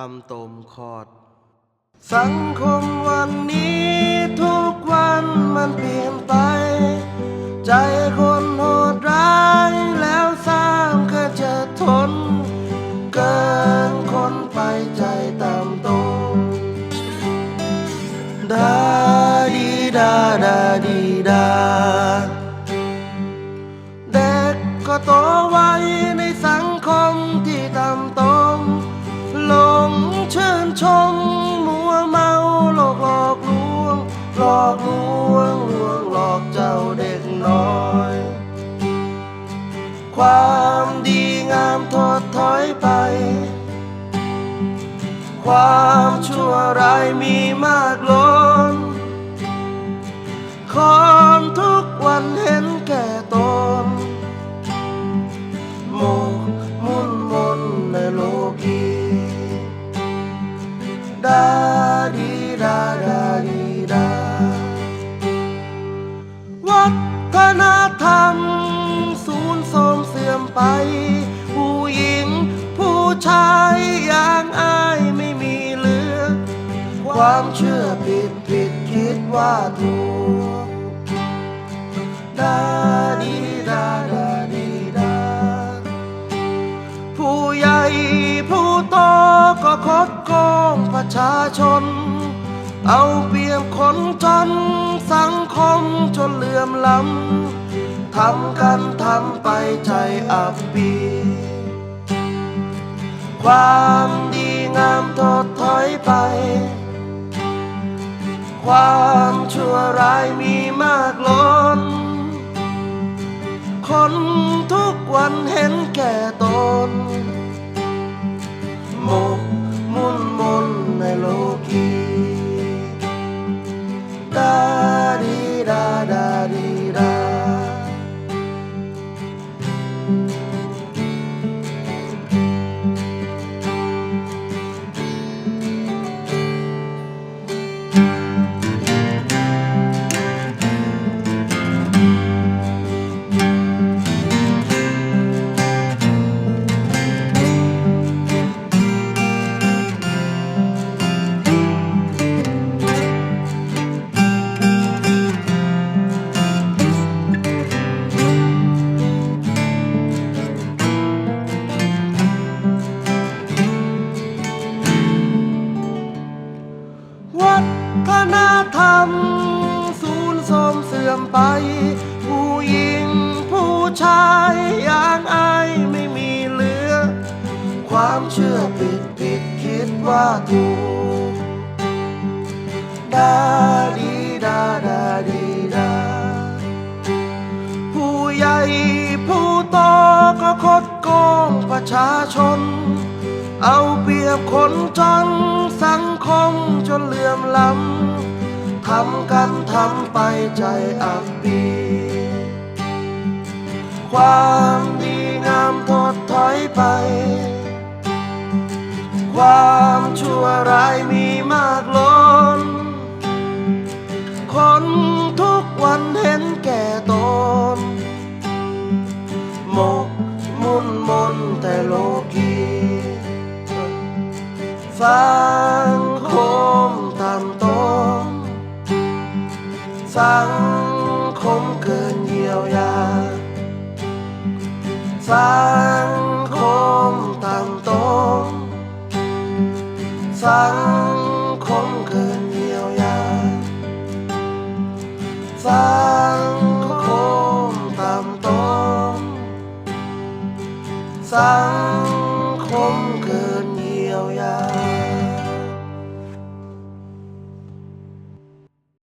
ตำตมคอด สังคมวันนี้ทุกวันมันเปลี่ยนไป ใจคนโหดร้ายแล้วสร้างก็จะทน เกินคนไปใจตำตมดาดีดาดาดีดา เด็กก็โตไว ชงมมัวเมาหลอกหลอกลวง หลอกลวงลวงหลอกเจ้าเด็กน้อย ความดีงามทอดถอยไป ความชั่วร้ายมีมากล้น ว่าถูกดาดีดาดาดีดาผู้ใหญ่ผู้โตก็คดโกงประชาชน เอาเปรียบคนจนสังคมจนเลื่อมล้ำทำกันทำไปใจอับปี ความดีงามทดถอยไป ความชั่วร้ายมีมากล้น คนทุกวันเห็นแก่ตนหมก มเสื่อมไป ผู้หญิงผู้ชายอย่างไอไม่มีเหลือ ความเชื่อผิดผิดคิดว่าถูกดาดีดาดาดีดา ผู้ใหญ่ผู้โตก็คดโกงประชาชน เอาเปรียบคนจนสังคมจนเลื่อมล้ำ ทำกันทำไปใจอับปี ความดีงามทดถอยไป ความชั่วร้ายมีมากล้น คนทุกวันเห็นแก่ตน หมกมุ่นมนแต่โลกีสัง สังคมเกินเยียวยา สังคมต่ำตมสังคมเกินเยียวยา สังคมต่ำตมสังคมเกินเยียวยา